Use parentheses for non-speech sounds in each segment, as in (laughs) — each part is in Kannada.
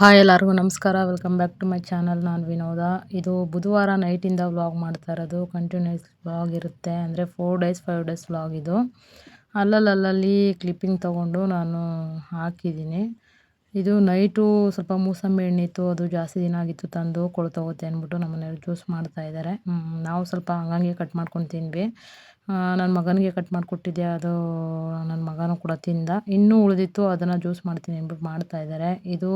ಹಾಯ್ ಎಲ್ಲರಿಗೂ ನಮಸ್ಕಾರ. Welcome back to my channel ನಾನು ವಿನೋದ. ಇದು ಬುಧವಾರ ನೈಟಿಂದ ವ್ಲಾಗ್ ಮಾಡ್ತಾ ಇರೋದು. ಕಂಟಿನ್ಯೂಸ್ ವ್ಲಾಗ್ ಇರುತ್ತೆ. ಅಂದರೆ four days five days vlog ಇದು. ಅಲ್ಲಲ್ಲಲ್ಲಿ ಕ್ಲಿಪ್ಪಿಂಗ್ ತೊಗೊಂಡು ನಾನು ಹಾಕಿದ್ದೀನಿ. ಇದು ನೈಟು ಸ್ವಲ್ಪ ಮೂಸಂಬಿ ಎಣ್ಣೆ ಇತ್ತು ಅದು ಜಾಸ್ತಿ ದಿನ ಆಗಿತ್ತು ತಂದು ಕೊಳ್ತೋಗುತ್ತೆ ಅಂದ್ಬಿಟ್ಟು ನಮ್ಮ ಮನೆಯವ್ರು ಜ್ಯೂಸ್ ಮಾಡ್ತಾ ಇದ್ದಾರೆ ನಾವು ಸ್ವಲ್ಪ ಹಂಗಂಗೆ ಕಟ್ ಮಾಡ್ಕೊಂಡು ನನ್ನ ಮಗನಿಗೆ ಕಟ್ ಮಾಡಿಕೊಟ್ಟಿದ್ದೆ ಅದು ನನ್ನ ಮಗನೂ ಕೂಡ ತಿಂದ. ಇನ್ನೂ ಉಳಿದಿತ್ತು, ಅದನ್ನು ಜ್ಯೂಸ್ ಮಾಡ್ತೀನಿ ಅಂದ್ಬಿಟ್ಟು ಮಾಡ್ತಾ ಇದ್ದಾರೆ ಇದು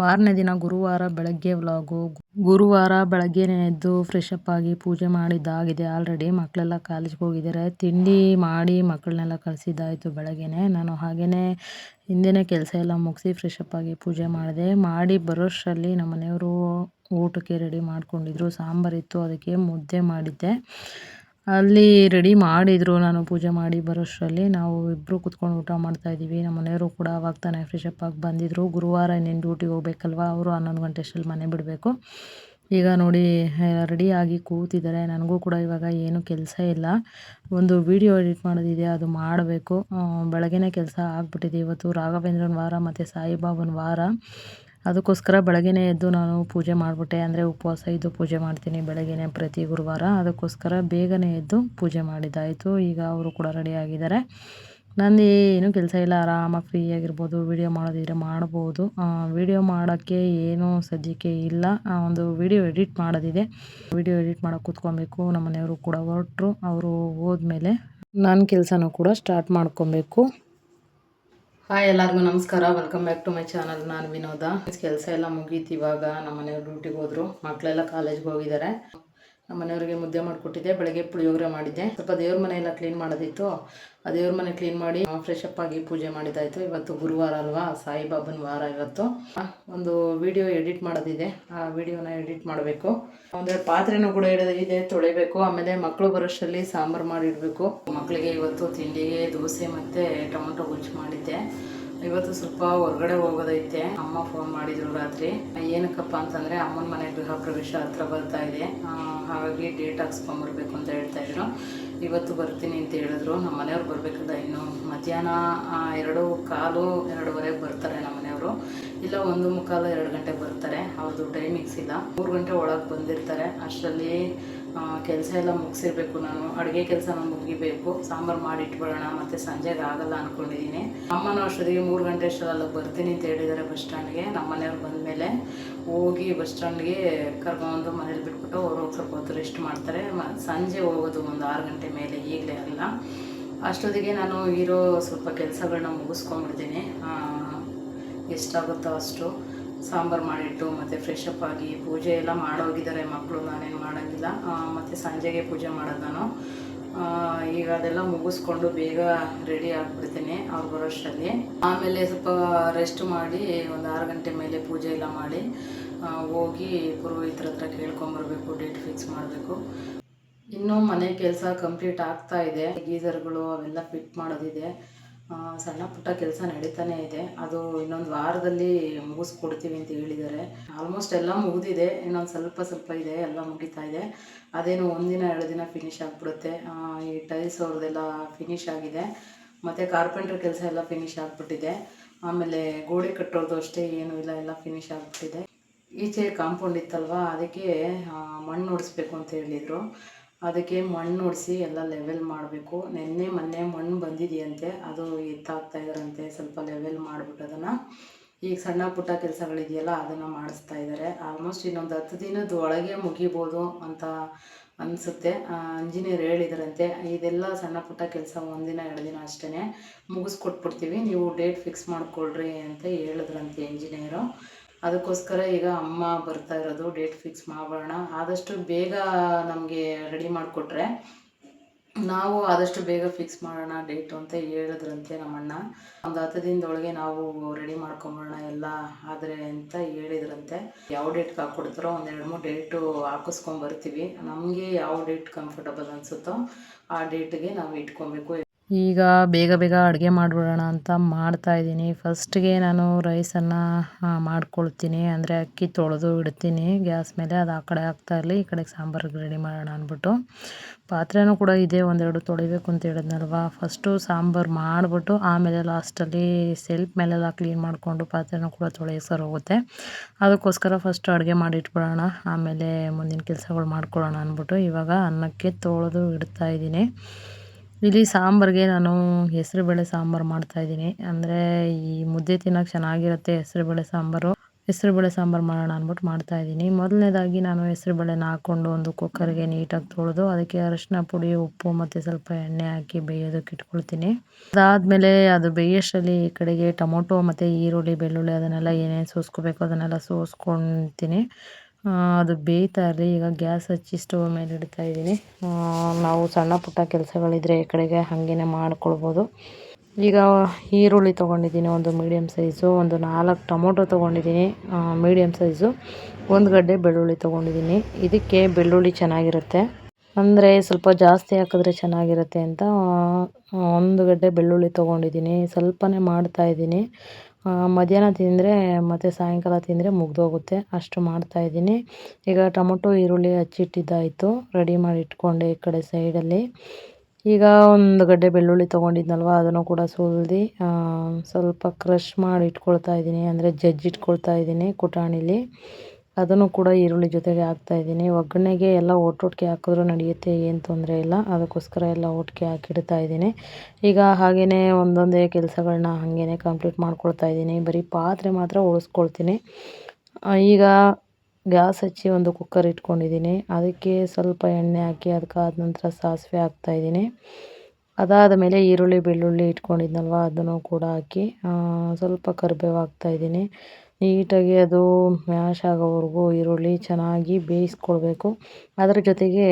ಮಾರನೇ ದಿನ ಗುರುವಾರ ಬೆಳಗ್ಗೆ ವ್ಲಾಗು ಗುರುವಾರ ಬೆಳಗ್ಗೆನೇ ಎದ್ದು ಫ್ರೆಶ್ ಅಪ್ ಆಗಿ ಪೂಜೆ ಮಾಡಿದ್ದಾಗಿದೆ ಆಲ್ರೆಡಿ ಮಕ್ಕಳೆಲ್ಲ ಕಾಲೇಜ್ಗೆ ಹೋಗಿದ್ದಾರೆ ತಿಂಡಿ ಮಾಡಿ ಮಕ್ಕಳನ್ನೆಲ್ಲ ಕಳಿಸಿದ್ದಾಯಿತು ಬೆಳಗ್ಗೆನೆ. ನಾನು ಹಾಗೆಯೇ ಹಿಂದೆ ಕೆಲಸ ಎಲ್ಲ ಮುಗಿಸಿ ಫ್ರೆಶ್ ಅಪ್ ಆಗಿ ಪೂಜೆ ಮಾಡಿದೆ. ಮಾಡಿ ಬರೋಷ್ಟರಲ್ಲಿ ನಮ್ಮ ಮನೆಯವರು ಊಟಕ್ಕೆ ರೆಡಿ ಮಾಡಿಕೊಂಡಿದ್ರು. ಸಾಂಬಾರಿತ್ತು ಅದಕ್ಕೆ ಮುದ್ದೆ ಮಾಡಿದ್ದೆ. ಅಲ್ಲಿ ರೆಡಿ ಮಾಡಿದರು ನಾನು ಪೂಜೆ ಮಾಡಿ ಬರೋಷ್ಟರಲ್ಲಿ. ನಾವು ಇಬ್ಬರು ಕುತ್ಕೊಂಡು ಊಟ ಮಾಡ್ತಾಯಿದ್ದೀವಿ ನಮ್ಮ ಮನೆಯವರು ಕೂಡ ಅವಾಗ ತಾನೇ ಫ್ರೆಶ್ ಅಪ್ ಆಗಿ ಬಂದಿದ್ದರು ಗುರುವಾರ ಇನ್ನೇನು ಡ್ಯೂಟಿಗೆ ಹೋಗ್ಬೇಕಲ್ವ? ಅವರು ಹನ್ನೊಂದು ಗಂಟೆ ಅಷ್ಟರಲ್ಲಿ ಮನೆ ಬಿಡಬೇಕು. ಈಗ ನೋಡಿ ರೆಡಿಯಾಗಿ ಕೂತಿದ್ದಾರೆ. ನನಗೂ ಕೂಡ ಇವಾಗ ಏನು ಕೆಲಸ ಇಲ್ಲ. ಒಂದು ವಿಡಿಯೋ ಎಡಿಟ್ ಮಾಡೋದಿದೆ, ಅದು ಮಾಡಬೇಕು. ಬೆಳಗ್ಗೆನೇ ಕೆಲಸ ಆಗ್ಬಿಟ್ಟಿದೆ. ಇವತ್ತು ರಾಘವೇಂದ್ರನ ವಾರ ಮತ್ತು ಸಾಯಿಬಾಬನ ವಾರ. ಅದಕ್ಕೋಸ್ಕರ ಬೆಳಗ್ಗೆನೇ ಎದ್ದು ನಾನು ಪೂಜೆ ಮಾಡಿಬಿಟ್ಟೆ. ಅಂದರೆ ಉಪವಾಸ ಇದ್ದು ಪೂಜೆ ಮಾಡ್ತೀನಿ ಬೆಳಗ್ಗೆನೇ ಪ್ರತಿ ಗುರುವಾರ. ಅದಕ್ಕೋಸ್ಕರ ಬೇಗನೆ ಎದ್ದು ಪೂಜೆ ಮಾಡಿದ್ದಾಯಿತು. ಈಗ ಅವರು ಕೂಡ ರೆಡಿಯಾಗಿದ್ದಾರೆ ನಂದು ಏನೂ ಕೆಲಸ ಇಲ್ಲ. ಆರಾಮಾಗಿ ಫ್ರೀಯಾಗಿರ್ಬೋದು ವೀಡಿಯೋ ಮಾಡೋದಿದ್ರೆ ಮಾಡ್ಬೋದು. ವೀಡಿಯೋ ಮಾಡೋಕ್ಕೆ ಏನೂ ಸದ್ಯಕ್ಕೆ ಇಲ್ಲ. ಒಂದು ವೀಡಿಯೋ ಎಡಿಟ್ ಮಾಡೋದಿದೆ. ವೀಡಿಯೋ ಎಡಿಟ್ ಮಾಡೋಕೆ ಕೂತ್ಕೊಬೇಕು. ನಮ್ಮ ಮನೆಯವರು ಕೂಡ ಹೊರಟರು. ಅವರು ಹೋದ್ಮೇಲೆ ನಾನು ಕೆಲಸನೂ ಕೂಡ ಸ್ಟಾರ್ಟ್ ಮಾಡ್ಕೊಬೇಕು. ಹಾಯ್ ಎಲ್ಲರಿಗೂ ನಮಸ್ಕಾರ. Welcome back to my channel ನಾನು ವಿನೋದ. ಕೆಲಸ ಎಲ್ಲ ಮುಗೀತು ಇವಾಗ. ನಮ್ಮ ಮನೆಯವ್ರು ಡ್ಯೂಟಿಗೆ ಹೋದ್ರು. ಮಕ್ಕಳೆಲ್ಲ ಕಾಲೇಜ್ಗೆ ಹೋಗಿದ್ದಾರೆ. ನಮ್ಮ ಮನೆಯವರಿಗೆ ಮುದ್ದೆ ಮಾಡಿಕೊಟ್ಟಿದ್ದೆ, ಬೆಳಗ್ಗೆ ಪುಳಿಯೋಗರೆ ಮಾಡಿದ್ದೆ. ಸ್ವಲ್ಪ ದೇವ್ರ ಮನೆ ಕ್ಲೀನ್ ಮಾಡೋದಿತ್ತು. ಆ ದೇವ್ರ ಮನೆ ಕ್ಲೀನ್ ಮಾಡಿ ಫ್ರೆಶ್ ಅಪ್ ಆಗಿ ಪೂಜೆ ಮಾಡಿದ್ದಾಯಿತು ಇವತ್ತು ಗುರುವಾರ ಅಲ್ವಾ? ಸಾಯಿಬಾಬನ ವಾರ ಇವತ್ತು. ಒಂದು ವಿಡಿಯೋ ಎಡಿಟ್ ಮಾಡೋದಿದೆ. ಆ ವಿಡಿಯೋನ ಎಡಿಟ್ ಮಾಡಬೇಕು. ಒಂದೆರಡು ಪಾತ್ರೆನೂ ಕೂಡ ಇದೆ ತೊಳಿಬೇಕು. ಆಮೇಲೆ ಮಕ್ಕಳು ಬರೋಷ್ಟರಲ್ಲಿ ಸಾಂಬಾರು ಮಾಡಿಡಬೇಕು. ಮಕ್ಕಳಿಗೆ ಇವತ್ತು ತಿಂಡಿಗೆ ದೋಸೆ ಮತ್ತು ಟೊಮೊಟೊ ಗುಜ್ಜು ಮಾಡಿದ್ದೆ. ಇವತ್ತು ಸ್ವಲ್ಪ ಹೊರಗಡೆ ಹೋಗೋದೈತೆ. ಅಮ್ಮ ಫೋನ್ ಮಾಡಿದ್ರು ರಾತ್ರಿ. ಏನಕ್ಕಪ್ಪ ಅಂತಂದ್ರೆ ಅಮ್ಮನ ಮನೆ ಗೃಹ ಪ್ರವೇಶ ಹತ್ರ ಬರ್ತಾ ಇದೆ. ಹಾಗಾಗಿ ಡೇಟ್ ಹಾಕ್ಸ್ಕೊಂಬರ್ಬೇಕು ಅಂತ ಹೇಳ್ತಾ ಇದ್ರು. ಇವತ್ತು ಬರ್ತೀನಿ ಅಂತ ಹೇಳಿದ್ರು. ನಮ್ಮ ಮನೆಯವ್ರು ಬರಬೇಕಲ್ಲ ಇನ್ನು ಮಧ್ಯಾಹ್ನ ಎರಡು, ಕಾಲು, ಎರಡೂವರೆಗೆ ಬರ್ತಾರೆ ನಮ್ಮ ಮನೆಯವರು. ಇಲ್ಲ, ಒಂದು ಮುಕ್ಕಾಲು ಎರಡು ಗಂಟೆಗೆ ಬರ್ತಾರೆ. ಅವ್ರದ್ದು ಟೈಮಿಂಗ್ಸ್ ಇಲ್ಲ. ಮೂರು ಗಂಟೆ ಒಳಗೆ ಬಂದಿರ್ತಾರೆ. ಅಷ್ಟರಲ್ಲಿ ಕೆಲಸ ಎಲ್ಲ ಮುಗಿಸಿರ್ಬೇಕು ನಾನು. ಅಡುಗೆ ಕೆಲಸನ ಮುಗಿಬೇಕು. ಸಾಂಬಾರು ಮಾಡಿ ಇಟ್ಬಿಡೋಣ ಮತ್ತು ಸಂಜೆಗೆ ಆಗಲ್ಲ ಅಂದ್ಕೊಂಡಿದ್ದೀನಿ ಅಮ್ಮನ ಅಷ್ಟೊತ್ತಿಗೆ ಮೂರು ಗಂಟೆ ಅಷ್ಟರಲ್ಲಿ ಬರ್ತೀನಿ ಅಂತ ಹೇಳಿದ್ದಾರೆ ಬಸ್ ಸ್ಟ್ಯಾಂಡ್ಗೆ. ನಮ್ಮ ಮನೆಯವ್ರು ಬಂದಮೇಲೆ ಹೋಗಿ ಬಸ್ ಸ್ಟ್ಯಾಂಡ್ಗೆ ಕರ್ಕೊಂಡು ಮನೇಲಿ ಬಿಟ್ಬಿಟ್ಟು ಅವರು ಸ್ವಲ್ಪ ಹೊತ್ತು ರೆಸ್ಟ್ ಮಾಡ್ತಾರೆ. ಸಂಜೆ ಹೋಗೋದು ಒಂದು ಆರು ಗಂಟೆ ಮೇಲೆ ಈಗಲೇ ಅಲ್ಲ. ಅಷ್ಟೊತ್ತಿಗೆ ನಾನು ಇರೋ ಸ್ವಲ್ಪ ಕೆಲಸಗಳನ್ನ ಮುಗಿಸ್ಕೊಂಡ್ಬಿಡ್ತೀನಿ. ಎಷ್ಟಾಗುತ್ತೋ ಅಷ್ಟು ಸಾಂಬಾರು ಮಾಡಿಟ್ಟು, ಮತ್ತು ಫ್ರೆಶ್ ಅಪ್ ಆಗಿ ಪೂಜೆ ಎಲ್ಲ ಮಾಡೋಗಿದ್ದಾರೆ ಮಕ್ಕಳು ನಾನೇನು ಮಾಡೋಂಗಿಲ್ಲ. ಮತ್ತು ಸಂಜೆಗೆ ಪೂಜೆ ಮಾಡೋದು ನಾನು. ಈಗ ಅದೆಲ್ಲ ಮುಗಿಸ್ಕೊಂಡು ಬೇಗ ರೆಡಿ ಆಗಿಬಿಡ್ತೀನಿ ಅವ್ರು ಬರೋಷ್ಟರಲ್ಲಿ. ಆಮೇಲೆ ಸ್ವಲ್ಪ ರೆಸ್ಟ್ ಮಾಡಿ ಒಂದು ಆರು ಗಂಟೆ ಮೇಲೆ ಪೂಜೆ ಎಲ್ಲ ಮಾಡಿ ಹೋಗಿ ಪುರೋಹಿತರ ಹತ್ರ ಕೇಳ್ಕೊಂಬರ್ಬೇಕು ಡೇಟ್ ಫಿಕ್ಸ್ ಮಾಡಬೇಕು. ಇನ್ನೂ ಮನೆ ಕೆಲಸ ಕಂಪ್ಲೀಟ್ ಆಗ್ತಾ ಇದೆ. ಗೀಸರ್ಗಳು ಅವೆಲ್ಲ ಫಿಟ್ ಮಾಡೋದಿದೆ. ಸಣ್ಣ ಪುಟ್ಟ ಕೆಲಸ ನಡೀತಾನೆ ಇದೆ. ಅದು ಇನ್ನೊಂದು ವಾರದಲ್ಲಿ ಮುಗಿಸ್ಕೊಡ್ತೀವಿ ಅಂತ ಹೇಳಿದ್ದಾರೆ. ಆಲ್ಮೋಸ್ಟ್ ಎಲ್ಲ ಮುಗಿದಿದೆ. ಇನ್ನೊಂದು ಸ್ವಲ್ಪ ಸ್ವಲ್ಪ ಇದೆ. ಎಲ್ಲ ಮುಗಿತಾ ಇದೆ. ಅದೇನು ಒಂದಿನ ಎರಡು ದಿನ ಫಿನಿಶ್ ಆಗಿಬಿಡುತ್ತೆ. ಈ ಟೈಲ್ಸ್ ಅವ್ರದ್ದೆಲ್ಲ ಫಿನಿಶ್ ಆಗಿದೆ. ಮತ್ತು ಕಾರ್ಪೆಂಟ್ರ್ ಕೆಲಸ ಎಲ್ಲ ಫಿನಿಶ್ ಆಗಿಬಿಟ್ಟಿದೆ. ಆಮೇಲೆ ಗೋಡೆ ಕಟ್ಟೋದು ಅಷ್ಟೇ ಏನೂ ಇಲ್ಲ. ಎಲ್ಲ ಫಿನಿಶ್ ಆಗಿಬಿಟ್ಟಿದೆ. ಈಚೆ ಕಾಂಪೌಂಡ್ ಇತ್ತಲ್ವ? ಅದಕ್ಕೆ ಮಣ್ಣು ಹೊಡಿಸ್ಬೇಕು ಅಂತ ಹೇಳಿದರು. ಅದಕ್ಕೆ ಮಣ್ಣು ಹೊಡಿಸಿ ಎಲ್ಲ ಲೆವೆಲ್ ಮಾಡಬೇಕು. ನಿನ್ನೆ, ಮೊನ್ನೆ ಮಣ್ಣು ಬಂದಿದೆಯಂತೆ, ಅದು ಎತ್ತಾಗ್ತಾ ಇದ್ದಾರಂತೆ ಸ್ವಲ್ಪ ಲೆವೆಲ್ ಮಾಡಿಬಿಟ್ಟು ಅದನ್ನು. ಈಗ ಸಣ್ಣ ಪುಟ್ಟ ಕೆಲಸಗಳಿದೆಯಲ್ಲ, ಅದನ್ನು ಮಾಡಿಸ್ತಾ ಇದ್ದಾರೆ ಆಲ್ಮೋಸ್ಟ್ ಇನ್ನೊಂದು ಹತ್ತು ದಿನದ ಒಳಗೆ ಮುಗಿಬೋದು ಅಂತ ಅನಿಸುತ್ತೆ. ಇಂಜಿನಿಯರ್ ಹೇಳಿದ್ರಂತೆ, ಇದೆಲ್ಲ ಸಣ್ಣ ಪುಟ್ಟ ಕೆಲಸ ಒಂದಿನ ಎರಡು ದಿನ ಅಷ್ಟೇ ಮುಗಿಸ್ಕೊಟ್ಬಿಡ್ತೀವಿ. ನೀವು ಡೇಟ್ ಫಿಕ್ಸ್ ಮಾಡಿಕೊಳ್ರಿ ಅಂತ ಹೇಳಿದ್ರಂತೆ ಇಂಜಿನಿಯರು ಅದಕ್ಕೋಸ್ಕರ ಈಗ ಅಮ್ಮ ಬರ್ತಾ ಇರೋದು ಡೇಟ್ ಫಿಕ್ಸ್ ಮಾಡೋಣ ಆದಷ್ಟು ಬೇಗ ನಮಗೆ ರೆಡಿ ಮಾಡಿಕೊಟ್ರೆ ನಾವು ಆದಷ್ಟು ಬೇಗ ಫಿಕ್ಸ್ ಮಾಡೋಣ ಡೇಟು ಅಂತ ಹೇಳಿದ್ರಂತೆ ನಮ್ಮಣ್ಣ. ಒಂದು ಹತ್ತು ದಿನದೊಳಗೆ ನಾವು ರೆಡಿ ಮಾಡ್ಕೊಂಬೋಣ ಎಲ್ಲ ಆದರೆ ಅಂತ ಹೇಳಿದ್ರಂತೆ. ಯಾವ ಡೇಟ್ಗೆ ಹಾಕ್ಕೊಡ್ತಾರೋ ಒಂದು ಎರಡು ಮೂರು ಡೇಟು ಹಾಕಿಸ್ಕೊಂಬರ್ತೀವಿ ನಮಗೆ ಯಾವ ಡೇಟ್ ಕಂಫರ್ಟಬಲ್ ಅನಿಸುತ್ತೋ ಆ ಡೇಟ್ಗೆ ನಾವು ಇಟ್ಕೊಬೇಕು. ಈಗ ಬೇಗ ಬೇಗ ಅಡುಗೆ ಮಾಡಿಬಿಡೋಣ ಅಂತ ಮಾಡ್ತಾ ಇದ್ದೀನಿ. ಫಸ್ಟ್ಗೆ ನಾನು ರೈಸನ್ನು ಮಾಡ್ಕೊಳ್ತೀನಿ. ಅಂದರೆ ಅಕ್ಕಿ ತೊಳೆದು ಇಡ್ತೀನಿ. ಗ್ಯಾಸ್ ಮೇಲೆ ಅದು ಆ ಕಡೆ ಆಗ್ತಾ ಇರಲಿ, ಈ ಕಡೆಗೆ ಸಾಂಬಾರಿಗೆ ರೆಡಿ ಮಾಡೋಣ ಅಂದ್ಬಿಟ್ಟು. ಪಾತ್ರೆನೂ ಕೂಡ ಇದೆ ಒಂದೆರಡು ತೊಳಿಬೇಕು ಅಂತ ಹೇಳಿದ್ನಲ್ವ? ಫಸ್ಟು ಸಾಂಬಾರು ಮಾಡಿಬಿಟ್ಟು, ಆಮೇಲೆ ಲಾಸ್ಟಲ್ಲಿ ಸೆಲ್ಫ್ ಮೇಲೆಲ್ಲ ಕ್ಲೀನ್ ಮಾಡಿಕೊಂಡು ಪಾತ್ರೆನೂ ಕೂಡ ತೊಳೆಯೋ ಸರ್ ಹೋಗುತ್ತೆ. ಅದಕ್ಕೋಸ್ಕರ ಫಸ್ಟ್ ಅಡುಗೆ ಮಾಡಿ ಇಟ್ಬಿಡೋಣ ಆಮೇಲೆ ಮುಂದಿನ ಕೆಲಸಗಳು ಮಾಡ್ಕೊಳ್ಳೋಣ ಅಂದ್ಬಿಟ್ಟು ಇವಾಗ ಅನ್ನಕ್ಕೆ ತೊಳೆದು ಇಡ್ತಾ ಇದ್ದೀನಿ. ಇಲ್ಲಿ ಸಾಂಬಾರಿಗೆ ನಾನು ಹೆಸರುಬೇಳೆ ಸಾಂಬಾರು ಮಾಡ್ತಾ ಇದ್ದೀನಿ. ಅಂದರೆ ಈ ಮುದ್ದೆ ತಿನ್ನೋಕೆ ಚೆನ್ನಾಗಿರುತ್ತೆ ಹೆಸರುಬೇಳೆ ಸಾಂಬಾರು. ಹೆಸರುಬೇಳೆ ಸಾಂಬಾರು ಮಾಡೋಣ ಅಂದ್ಬಿಟ್ಟು ಮಾಡ್ತಾ ಇದ್ದೀನಿ. ಮೊದಲನೇದಾಗಿ ನಾನು ಹೆಸರುಬೇಳೆನ ಹಾಕ್ಕೊಂಡು ಒಂದು ಕುಕ್ಕರ್ಗೆ ನೀಟಾಗಿ ತೊಳೆದು ಅದಕ್ಕೆ ಅರಶಿನ ಪುಡಿ, ಉಪ್ಪು ಮತ್ತು ಸ್ವಲ್ಪ ಎಣ್ಣೆ ಹಾಕಿ ಬೇಯೋದಕ್ಕೆ ಇಟ್ಕೊಳ್ತೀನಿ. ಅದಾದಮೇಲೆ ಅದು ಬೇಯೋಷ್ಟರಲ್ಲಿ ಈ ಕಡೆಗೆ ಟೊಮೊಟೊ ಮತ್ತು ಈರುಳ್ಳಿ, ಬೆಳ್ಳುಳ್ಳಿ ಅದನ್ನೆಲ್ಲ ಏನೇನು ಸೋಸ್ಕೋಬೇಕು ಅದನ್ನೆಲ್ಲ ಸೋಸ್ಕೊಳ್ತೀನಿ. ಅದು ಬೇಯ್ತಾ ಇರಲಿ. ಈಗ ಗ್ಯಾಸ್ ಹಚ್ಚಿ ಸ್ಟವ್ ಮೇಲೆ ಇಡ್ತಾ ಇದ್ದೀನಿ. ನಾವು ಸಣ್ಣ ಪುಟ್ಟ ಕೆಲಸಗಳಿದ್ರೆ ಈ ಕಡೆಗೆ ಹಾಗೇನೆ ಮಾಡ್ಕೊಳ್ಬೋದು. ಈಗ ಈರುಳ್ಳಿ ತೊಗೊಂಡಿದ್ದೀನಿ, ಒಂದು ಮೀಡಿಯಮ್ ಸೈಜು ಒಂದು ನಾಲ್ಕು ಟೊಮೊಟೊ ತೊಗೊಂಡಿದ್ದೀನಿ. ಮೀಡಿಯಮ್ ಸೈಜು ಒಂದು ಗಡ್ಡೆ ಬೆಳ್ಳುಳ್ಳಿ ತೊಗೊಂಡಿದ್ದೀನಿ. ಇದಕ್ಕೆ ಬೆಳ್ಳುಳ್ಳಿ ಚೆನ್ನಾಗಿರುತ್ತೆ. ಅಂದರೆ ಸ್ವಲ್ಪ ಜಾಸ್ತಿ ಹಾಕಿದ್ರೆ ಚೆನ್ನಾಗಿರುತ್ತೆ ಅಂತ ಒಂದು ಗಡ್ಡೆ ಬೆಳ್ಳುಳ್ಳಿ ತೊಗೊಂಡಿದ್ದೀನಿ. ಸ್ವಲ್ಪನೇ ಮಾಡ್ತಾಯಿದ್ದೀನಿ ಮಧ್ಯಾಹ್ನ ತಿಂದರೆ ಮತ್ತು ಸಾಯಂಕಾಲ ತಿಂದರೆ ಮುಗಿದೋಗುತ್ತೆ. ಅಷ್ಟು ಮಾಡ್ತಾಯಿದ್ದೀನಿ ಈಗ ಟೊಮೊಟೊ, ಈರುಳ್ಳಿ ಹಚ್ಚಿಟ್ಟಿದ್ದಾಯಿತು ರೆಡಿ ಮಾಡಿ ಇಟ್ಕೊಂಡೆ ಈ ಕಡೆ ಸೈಡಲ್ಲಿ ಈಗ ಒಂದು ಗಡ್ಡೆ ಬೆಳ್ಳುಳ್ಳಿ ತೊಗೊಂಡಿದ್ನಲ್ವ, ಅದನ್ನು ಕೂಡ ಸುಲಿದು ಸ್ವಲ್ಪ ಕ್ರಷ್ ಮಾಡಿ ಇಟ್ಕೊಳ್ತಾ ಇದ್ದೀನಿ. ಅಂದರೆ ಜಜ್ಜಿಟ್ಕೊಳ್ತಾ ಇದ್ದೀನಿ ಕುಟಾಣಿಲಿ. ಅದನ್ನು ಕೂಡ ಈರುಳ್ಳಿ ಜೊತೆಗೆ ಹಾಕ್ತಾಯಿದ್ದೀನಿ ಒಗ್ಗರಣೆಗೆ ಎಲ್ಲ ಒಟ್ಟೊಟ್ಟಿಗೆ ಹಾಕಿದ್ರೂ ನಡೆಯುತ್ತೆ, ಏನು ತೊಂದರೆ ಇಲ್ಲ. ಅದಕ್ಕೋಸ್ಕರ ಎಲ್ಲ ಒಟ್ಟಿಗೆ ಹಾಕಿಡ್ತಾ ಇದ್ದೀನಿ. ಈಗ ಹಾಗೆಯೇ ಒಂದೊಂದೇ ಕೆಲಸಗಳನ್ನ ಹಾಗೇ ಕಂಪ್ಲೀಟ್ ಮಾಡ್ಕೊಳ್ತಾ ಇದ್ದೀನಿ. ಬರೀ ಪಾತ್ರೆ ಮಾತ್ರ ಉಳಿಸ್ಕೊಳ್ತೀನಿ ಈಗ ಗ್ಯಾಸ್ ಹಚ್ಚಿ ಒಂದು ಕುಕ್ಕರ್ ಇಟ್ಕೊಂಡಿದ್ದೀನಿ. ಅದಕ್ಕೆ ಸ್ವಲ್ಪ ಎಣ್ಣೆ ಹಾಕಿ ಅದಕ್ಕಾದ ನಂತರ ಸಾಸಿವೆ ಹಾಕ್ತಾಯಿದ್ದೀನಿ ಅದಾದ ಮೇಲೆ ಈರುಳ್ಳಿ, ಬೆಳ್ಳುಳ್ಳಿ ಇಟ್ಕೊಂಡಿದ್ನಲ್ವ, ಅದನ್ನು ಕೂಡ ಹಾಕಿ ಸ್ವಲ್ಪ ಕರಿಬೇವು ಹಾಕ್ತಾಯಿದ್ದೀನಿ ನೀಟಾಗಿ ಅದು ಮ್ಯಾಶ್ ಆಗೋವರೆಗೂ ಈರುಳ್ಳಿ ಚೆನ್ನಾಗಿ ಬೇಯಿಸ್ಕೊಳ್ಬೇಕು. ಅದರ ಜೊತೆಗೆ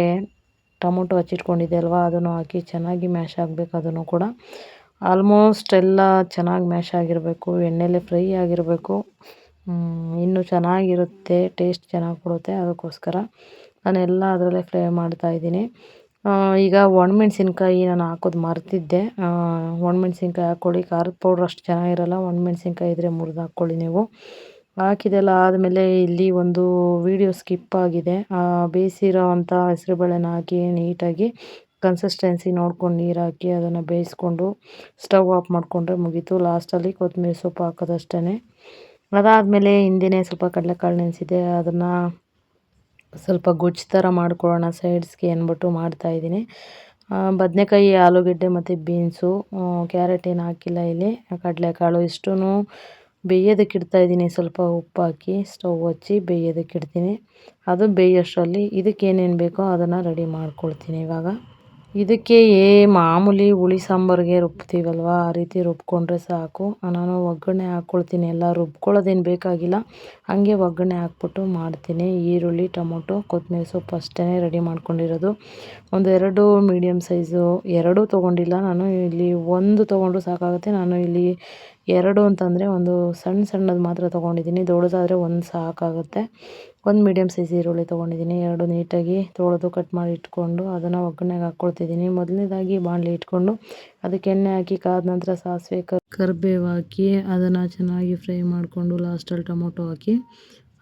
ಟೊಮೊಟೊ ಹಚ್ಚಿಟ್ಕೊಂಡಿದ್ದೆ ಅಲ್ವಾ, ಅದನ್ನು ಹಾಕಿ ಚೆನ್ನಾಗಿ ಮ್ಯಾಶ್ ಆಗಬೇಕು ಅದನ್ನು ಕೂಡ. ಆಲ್ಮೋಸ್ಟ್ ಎಲ್ಲ ಚೆನ್ನಾಗಿ ಮ್ಯಾಶ್ ಆಗಿರಬೇಕು, ಎಣ್ಣೆಲೆ ಫ್ರೈ ಆಗಿರಬೇಕು. ಇನ್ನೂ ಚೆನ್ನಾಗಿರುತ್ತೆ, ಟೇಸ್ಟ್ ಚೆನ್ನಾಗಿ ಕೊಡುತ್ತೆ ಅದಕ್ಕೋಸ್ಕರ. ನಾನೆಲ್ಲ ಅದರಲ್ಲೇ ಫ್ರೈ ಮಾಡ್ತಾಯಿದ್ದೀನಿ ಈಗ ಒಣಮೆಣ್ಸಿನ್ಕಾಯಿ ನಾನು ಹಾಕೋದು ಮರ್ತಿದ್ದೆ. ಒಣಮೆಣ್ಸಿನ್ಕಾಯಿ ಹಾಕ್ಕೊಳ್ಳಿ ಖಾರದ ಪೌಡ್ರ್ ಅಷ್ಟು ಚೆನ್ನಾಗಿರಲ್ಲ. ಒಣಮೆಣ್ಸಿನ್ಕಾಯಿ ಇದ್ದರೆ ಮುರಿದು ಹಾಕ್ಕೊಳ್ಳಿ ನೀವು. ಹಾಕಿದೆಲ್ಲ ಆದಮೇಲೆ ಇಲ್ಲಿ ಒಂದು ವೀಡಿಯೋ ಸ್ಕಿಪ್ ಆಗಿದೆ. ಬೇಯಿಸಿರೋ ಅಂಥ ಹೆಸರುಬೇಳೆನ ಹಾಕಿ ನೀಟಾಗಿ ಕನ್ಸಿಸ್ಟೆನ್ಸಿ ನೋಡ್ಕೊಂಡು ನೀರು ಹಾಕಿ ಅದನ್ನು ಬೇಯಿಸ್ಕೊಂಡು ಸ್ಟವ್ ಆಫ್ ಮಾಡಿಕೊಂಡ್ರೆ ಮುಗೀತು. ಲಾಸ್ಟಲ್ಲಿ ಕೊತ್ತಂಬರಿ ಸೊಪ್ಪು ಹಾಕೋದಷ್ಟೇ ಅದಾದಮೇಲೆ ಹಿಂದಿನೇ ಸ್ವಲ್ಪ ಕಡಲೆಕಾಳು ನೆನೆಸಿದೆ ಅದನ್ನು ಸ್ವಲ್ಪ ಗೊಜ್ಜು ಥರ ಮಾಡ್ಕೊಳ್ಳೋಣ ಸೈಡ್ಸ್ಗೆ ಅಂದ್ಬಿಟ್ಟು ಮಾಡ್ತಾಯಿದ್ದೀನಿ ಬದನೆಕಾಯಿ, ಆಲೂಗೆಡ್ಡೆ ಮತ್ತು ಬೀನ್ಸು ಕ್ಯಾರೆಟ್ ಏನು ಹಾಕಿಲ್ಲ ಇಲ್ಲಿ. ಕಡಲೆಕಾಳು ಇಷ್ಟೂ ಬೇಯೋದಕ್ಕೆ ಇಡ್ತಾಯಿದ್ದೀನಿ ಸ್ವಲ್ಪ ಉಪ್ಪು ಹಾಕಿ, ಸ್ಟವ್ ಹಚ್ಚಿ ಬೇಯೋದಕ್ಕೆ ಇಡ್ತೀನಿ. ಅದು ಬೇಯೋಷ್ಟರಲ್ಲಿ ಇದಕ್ಕೆ ಏನೇನು ಬೇಕೋ ಅದನ್ನು ರೆಡಿ ಮಾಡ್ಕೊಳ್ತೀನಿ ಇವಾಗ. ಇದಕ್ಕೆ ಏ ಮಾಮೂಲಿ ಹುಳಿ ಸಾಂಬಾರಿಗೆ ರುಬ್ತೀವಲ್ವ? ಆ ರೀತಿ ರುಬ್ಕೊಂಡ್ರೆ ಸಾಕು. ನಾನು ಒಗ್ಗರಣೆ ಹಾಕ್ಕೊಳ್ತೀನಿ ಎಲ್ಲ ರುಬ್ಕೊಳ್ಳೋದೇನು ಬೇಕಾಗಿಲ್ಲ. ಹಾಗೆ ಒಗ್ಗರಣೆ ಹಾಕ್ಬಿಟ್ಟು ಮಾಡ್ತೀನಿ. ಈರುಳ್ಳಿ, ಟೊಮೊಟೊ ಕೊತ್ತಂಬರಿ ಸೊಪ್ಪು ಅಷ್ಟೇ ರೆಡಿ ಮಾಡ್ಕೊಂಡಿರೋದು. ಒಂದು ಎರಡು ಮೀಡಿಯಮ್ ಸೈಜು, ಎರಡೂ ತೊಗೊಂಡಿಲ್ಲ ನಾನು. ಇಲ್ಲಿ ಒಂದು ತೊಗೊಂಡ್ರು ಸಾಕಾಗುತ್ತೆ. ನಾನು ಇಲ್ಲಿ ಎರಡು ಅಂತಂದರೆ ಒಂದು ಸಣ್ಣ ಸಣ್ಣದು ಮಾತ್ರ ತೊಗೊಂಡಿದ್ದೀನಿ. ದೊಡ್ಡದಾದರೆ ಒಂದು ಸಾಕಾಗುತ್ತೆ. ಒಂದು ಮೀಡಿಯಮ್ ಸೈಜ್ ಈರುಳ್ಳಿ ತೊಗೊಂಡಿದ್ದೀನಿ, ಎರಡು ನೀಟಾಗಿ ತೊಳೆದು ಕಟ್ ಮಾಡಿ ಇಟ್ಕೊಂಡು ಅದನ್ನು ಒಗ್ಗರಣೆಗೆ ಹಾಕ್ಕೊಳ್ತಿದ್ದೀನಿ ಮೊದಲನೇದಾಗಿ ಬಾಣಲೆ ಇಟ್ಕೊಂಡು ಅದಕ್ಕೆ ಎಣ್ಣೆ ಹಾಕಿ ಕಾದ ನಂತರ ಸಾಸಿವೆ ಕರ್ಬೇವು ಹಾಕಿ ಅದನ್ನು ಚೆನ್ನಾಗಿ ಫ್ರೈ ಮಾಡಿಕೊಂಡು ಲಾಸ್ಟಲ್ಲಿ ಟೊಮೊಟೊ ಹಾಕಿ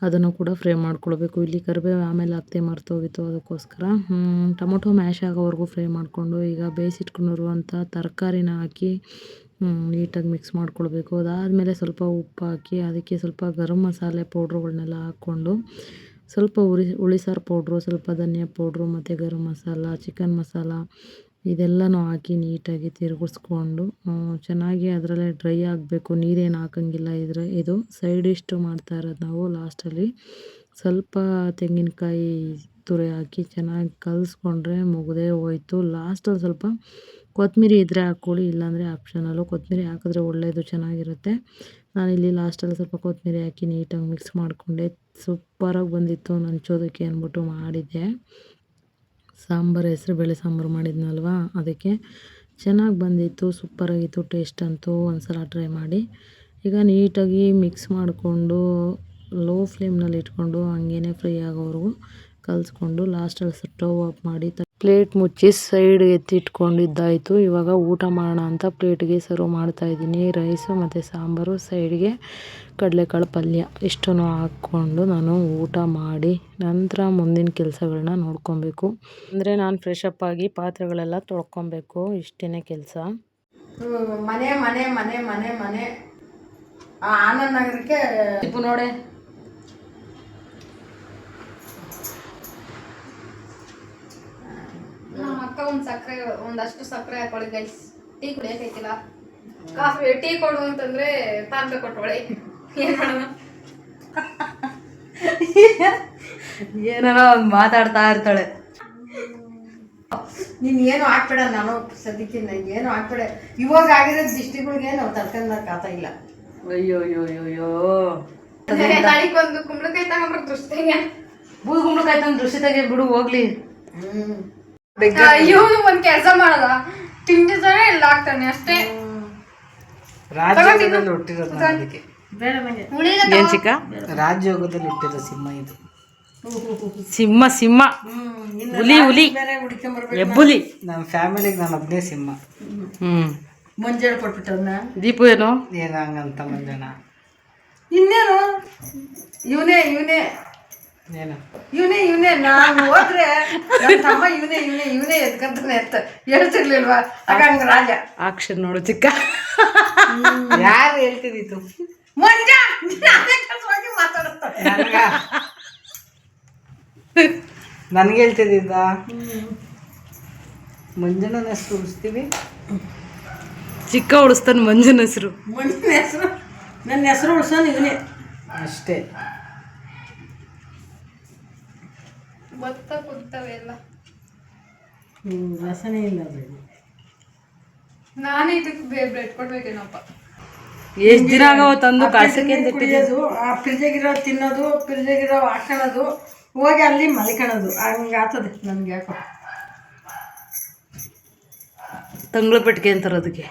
ಅದನ್ನು ಕೂಡ ಫ್ರೈ ಮಾಡ್ಕೊಳ್ಬೇಕು. ಇಲ್ಲಿ ಕರಿಬೇವು ಆಮೇಲೆ ಹಾಕ್ತೆ ಮರ್ತೋಗಿತ್ತು ಅದಕ್ಕೋಸ್ಕರ. ಟೊಮೊಟೊ ಮ್ಯಾಶ್ ಆಗೋವರೆಗೂ ಫ್ರೈ ಮಾಡಿಕೊಂಡು ಈಗ ಬೇಯಿಸಿಟ್ಕೊಂಡಿರುವಂಥ ತರಕಾರಿನ ಹಾಕಿ ನೀಟಾಗಿ ಮಿಕ್ಸ್ ಮಾಡ್ಕೊಳ್ಬೇಕು. ಅದಾದಮೇಲೆ ಸ್ವಲ್ಪ ಉಪ್ಪು ಹಾಕಿ ಅದಕ್ಕೆ ಸ್ವಲ್ಪ ಗರಂ ಮಸಾಲೆ ಪೌಡ್ರುಗಳನ್ನೆಲ್ಲ ಹಾಕ್ಕೊಂಡು ಸ್ವಲ್ಪ ಉರಿ, ಹುಳಿ ಸಾರು ಪೌಡ್ರು, ಸ್ವಲ್ಪ ಧನಿಯಾ ಪೌಡ್ರು, ಮತ್ತು ಗರಂ ಮಸಾಲ ಚಿಕನ್ ಮಸಾಲ ಇದೆಲ್ಲನೂ ಹಾಕಿ ನೀಟಾಗಿ ತಿರುಗಿಸ್ಕೊಂಡು ಚೆನ್ನಾಗಿ ಅದರಲ್ಲೇ ಡ್ರೈ ಆಗಬೇಕು. ನೀರೇನು ಹಾಕಂಗಿಲ್ಲ ಇದ್ರೆ. ಇದು ಸೈಡ್ ಇಷ್ಟು ಮಾಡ್ತಾ ಇರೋದು ನಾವು ಲಾಸ್ಟಲ್ಲಿ ಸ್ವಲ್ಪ ತೆಂಗಿನಕಾಯಿ ತುರಿ ಹಾಕಿ ಚೆನ್ನಾಗಿ ಕಲಿಸ್ಕೊಂಡ್ರೆ ಮುಗದೇ ಹೋಯ್ತು. ಲಾಸ್ಟಲ್ಲಿ ಸ್ವಲ್ಪ ಕೊತ್ತಂಬರಿ ಇದ್ದರೆ ಹಾಕ್ಕೊಳ್ಳಿ ಇಲ್ಲಾಂದರೆ ಆಪ್ಷನಲ್ಲು ಕೊತ್ತಂಬರಿ ಹಾಕಿದ್ರೆ ಒಳ್ಳೆಯದು ಚೆನ್ನಾಗಿರುತ್ತೆ. ನಾನಿಲ್ಲಿ ಲಾಸ್ಟಲ್ಲಿ ಸ್ವಲ್ಪ ಕೊತ್ತಂಬರಿ ಹಾಕಿ ನೀಟಾಗಿ ಮಿಕ್ಸ್ ಮಾಡಿಕೊಂಡೆ. ಸೂಪರಾಗಿ ಬಂದಿತ್ತು ನಂಚೋದಕ್ಕೆ ಅಂದ್ಬಿಟ್ಟು ಮಾಡಿದ್ದೆ. ಸಾಂಬಾರು ಹೆಸರು ಬೇಳೆ ಸಾಂಬಾರು ಮಾಡಿದ್ನಲ್ವ? ಅದಕ್ಕೆ ಚೆನ್ನಾಗಿ ಬಂದಿತ್ತು, ಸೂಪರಾಗಿತ್ತು ಟೇಸ್ಟ್ ಅಂತೂ ಒಂದು ಸಲ ಟ್ರೈ ಮಾಡಿ. ಈಗ ನೀಟಾಗಿ ಮಿಕ್ಸ್ ಮಾಡಿಕೊಂಡು ಲೋ ಫ್ಲೇಮ್ನಲ್ಲಿ ಇಟ್ಕೊಂಡು ಹಂಗೇ ಫ್ರೈ ಆಗೋವರೆಗೂ ಕಲಿಸ್ಕೊಂಡು ಲಾಸ್ಟಲ್ಲಿ ಸ್ಟವ್ ಆಫ್ ಮಾಡಿ ಪ್ಲೇಟ್ ಮುಚ್ಚಿ ಸೈಡ್ ಎತ್ತಿಟ್ಕೊಂಡಿದ್ದಾಯಿತು. ಇವಾಗ ಊಟ ಮಾಡೋಣ ಅಂತ ಪ್ಲೇಟ್ಗೆ ಸರ್ವ್ ಮಾಡ್ತಾ ಇದ್ದೀನಿ. ರೈಸು ಮತ್ತು ಸಾಂಬಾರು ಸೈಡ್ಗೆ ಕಡಲೆಕಾಳು ಪಲ್ಯ. ಇಷ್ಟನ್ನು ಹಾಕ್ಕೊಂಡು ನಾನು ಊಟ ಮಾಡಿ ನಂತರ ಮುಂದಿನ ಕೆಲಸಗಳನ್ನ ನೋಡ್ಕೊಬೇಕು. ಅಂದರೆ ನಾನು ಫ್ರೆಶ್ ಅಪ್ ಆಗಿ ಪಾತ್ರೆಗಳೆಲ್ಲ ತೊಳ್ಕೊಬೇಕು. ಇಷ್ಟೇ ಕೆಲಸ. ಮನೆ ಮನೆ ಮನೆ ಮನೆ ಮನೆ. ಆನಂದ್ ನಗರಕ್ಕೆ ನೋಡೆ. ನಮ್ಮ ಅಕ್ಕ ಒಂದು ಸಕ್ಕರೆ ಒಂದಷ್ಟು ಸಕ್ಕರೆ ಹಾಕೊಳ್ಳಿ ಗೈಸ್ ಟೀ ಕುಡಿಯಕೈತಿಲ್ಲ ಕಾಫಿ ಟೀ ಕೊಡು ಅಂತಂದ್ರೆ ತಾಂಬೆ ಕೊಟ್ಟವಳೆ ಏನ್ ಮಾಡೋಣ ಏನಾರ ಒಂದು ಮಾತಾಡ್ತಾ ಇರ್ತಾಳೆ. ನೀನ್ ಏನು ಹಾಕ್ಬೇಡ ನಾನು ಸದ್ಯಕ್ಕೆ ನಂಗೆ ಏನು ಹಾಕ್ಬೇಡ ಇವಾಗ ಆಗಿರೋ ದಿಷ್ಟಿಗಳಿಗೆ ನಾವು ತಡ್ಕೊಂಡ್ ಆತ ಇಲ್ಲ. ಅಯ್ಯೋ ಅಯ್ಯೋ ಅಯ್ಯೋ ಅಯ್ಯೋ ನಾಳಿಗೊಂದು ಕುಂಬಳಕಾಯಿ ತಗೊಂಡ್ರೆ ದೃಷ್ಟಿಗೆ. ಬುಳು ಗುಂಬಳಕಾಯ್ತು ದೃಷ್ಟಿ ತೆಗೆ ಬಿಡು ಹೋಗ್ಲಿ. ಹ್ಮ್. ಇವನು ಒಂದ್ ಕೆಲಸ ಮಾಡದ ತಿಂದಿದ್ದಾನೆ ಇಲ್ಲ ಆಗ್ತಾನೆ ಅಷ್ಟೇ. ರಾಜ್ಯೋಗದಲ್ಲಿ ಹುಟ್ಟಿರೋದು ಅದಕ್ಕೆ. ಏನ್ ಚಿಕ್ಕ? ರಾಜ್ಯೋಗದಲ್ಲಿ ಹುಟ್ಟಿರೋ ಸಿಂಹ ಇದು. ಸಿಂಹ ಸಿಂಹ. ಹುಲಿ ಹುಲಿ. ಎಬ್ಬುಲಿ. ನಮ್ಮ ಫ್ಯಾಮಿಲಿಗೆ ನಾನು ಒಬ್ಬನೇ ಸಿಂಹ. ಹ್ಮ್. ಮಂಜಾಳು ಕೊಟ್ಬಿಟ್ಟವ್ನ? ದೀಪು ಏನು? ಏನಂಗಂತ ಮಂಜಣ್ಣ ಇನ್ನೇನು? ಇವನೇ ಇವನೇ. ಇವನೇ ಇವನೇ ನಾನು ಹೋದ್ರೆ ನನ್ನ ತಮ್ಮ ಇವನೇ ಇವನೇ ಇವನೇ ಎದ್ಕಂತಾನೆ ಅಂತ ಹೇಳ್ತಿರ್ಲಿಲ್ವಾ? ಹಂಗ ರಾಜ. ಆಕ್ಷನ್ ನೋಡು ಚಿಕ್ಕ. ಯಾರು ಹೇಳ್ತಿದ್ದಿತ್ತು ಮಂಜ ನಾನೇ ಕಸವಾಗಿ ಮಾತಾಡುತ್ತಾನೆ ನನಗ? ನನಗೆ ಹೇಳ್ತಿದ್ದಿದ್ದ ಮಂಜನ ಹೆಸರು ಉಳಿಸ್ತೀವಿ ಚಿಕ್ಕ ಉಳಿಸ್ತಾನೆ ಮಂಜನ ಹೆಸರು ಮಂಜನ ಹೆಸರು ನನ್ನ ಹೆಸರು ಉಳಿಸೋನು ಇವನೇ. ಅಷ್ಟೇ. ಭತ್ತ ಕೊಡ್ತವೆ ಎಲ್ಲ ರಸನೇ ಇಲ್ಲ ಅದು ನಾನೇ ಇದಕ್ಕೆ ಬ್ರೆಡ್ ಕೊಡ್ಬೇಕೇನಪ್ಪ ಎಷ್ಟು ದಿನ ಆಗವ ತಂದು ಕುಡಿಯೋದು ಆ ಫ್ರಿಜ್ಜಾಗಿರೋ ತಿನ್ನೋದು ಫ್ರಿಜ್ಜಾಗಿರೋ ಹಾಕೊಳ್ಳೋದು ಹೋಗಿ ಅಲ್ಲಿ ಮಲ್ಕೊಳ್ಳೋದು. ಹಂಗೆ ಆಗ್ತದೆ ನನ್ಗೆ ಯಾಕೋ. ತಂಗ್ಳು ಪೆಟ್ಟಿಗೆ ಅಂತಾರ ಅದಕ್ಕೆ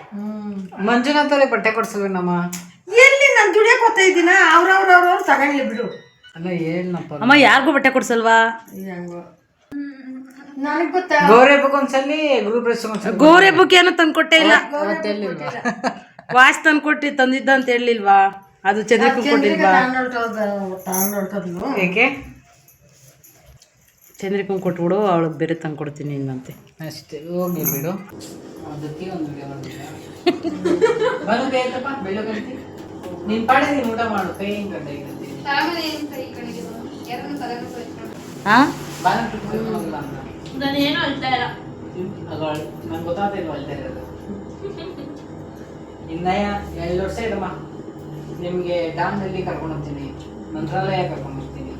ಮಂಜುನಾಥ ಬಟ್ಟೆ ಕೊಡ್ಸಲ್ವೇನಮ್ಮ? ಎಲ್ಲಿ ನಾನು ದುಡಿಯಕ್ಕೆ ಹೋಗ್ತಾ ಇದ್ದೀನ? ಅವ್ರವ್ರ ಅವ್ರವ್ರು ತಗೊಂಡ್ಲಿ ಬಿಡು. ಅಲ್ಲ ಏನಪ್ಪ ಅಮ್ಮ ಯಾರಿಗೂ ಬಟ್ಟೆ ಕೊಡ್ಸಲ್ವಾ? ಹೆಂಗೋ ನನಗೆ ಗೊತ್ತಾ? ಗೌರಿ ಹಬ್ಬಕ್ಕೆ ಒಂದ್ಸಲಿ ಗುರು ಪ್ರವೇಶ ಒಂದ್ಸಲಿ ಗೋರೆ ಬುಕ್ ಏನೋ ತಂದ್ಕೊಟ್ಟೆ ಇಲ್ಲ. ವಾಚ್ ತಂದ್ಕೊಟ್ಟಿ ತಂದಿದ್ದ ಅಂತ ಹೇಳಿಲ್ವಾ? ಅದು ಚಂದ್ರಕ್ಕೆ ಕೊಟ್ಟಿಲ್ವಾ? ಏಕೆ? ಚಂದ್ರಿಕಂಗ್ ಕೊಟ್ಬಿಡು ಅವಳಿಗೆ ಬೇರೆ ತಂದ್ಕೊಡ್ತೀನಿ ಇನ್ನಂತೆ ಅಷ್ಟೇ ಹೋಗಿ ಬಿಡು. ಅದಕ್ಕೆ ಒಂದು ನೀನು ಊಟ ಮಾಡು. ಕೈ ಹಿಂಗ್ ಗಡ್ಡ ಇರುತ್ತೆ ತಲೆಮೇಲೆ ಏನ್ ಕೈ ಕಣಿಗಿದ್ರು ಯಾರನ್ನ ತಲೆಮೇಲೆ ತೋರಿಸ್ಕೊಂಡು ಹಾ ಬಾಲ ಹೋಗಲ್ಲ ನಾನು ಏನು ಅಳ್ತಾ ಇಲ್ಲ. ಅದು ನಂಗೆ ಗೊತ್ತಾಗ್ತಿಲ್ಲ ಅಳ್ತಾ ಇರೋದು. ಇನ್ನಯ್ಯ ಎರಡು ವರ್ಷ ಇಡಮ್ಮ ನಿಮಗೆ ಡ್ಯಾಮ್ನಲ್ಲಿ ಕರ್ಕೊಂಡು ಹೋಗ್ತೀನಿ. ಮಂತ್ರಾಲಯ ಕರ್ಕೊಂಡು ಹೋಗ್ತೀನಿ.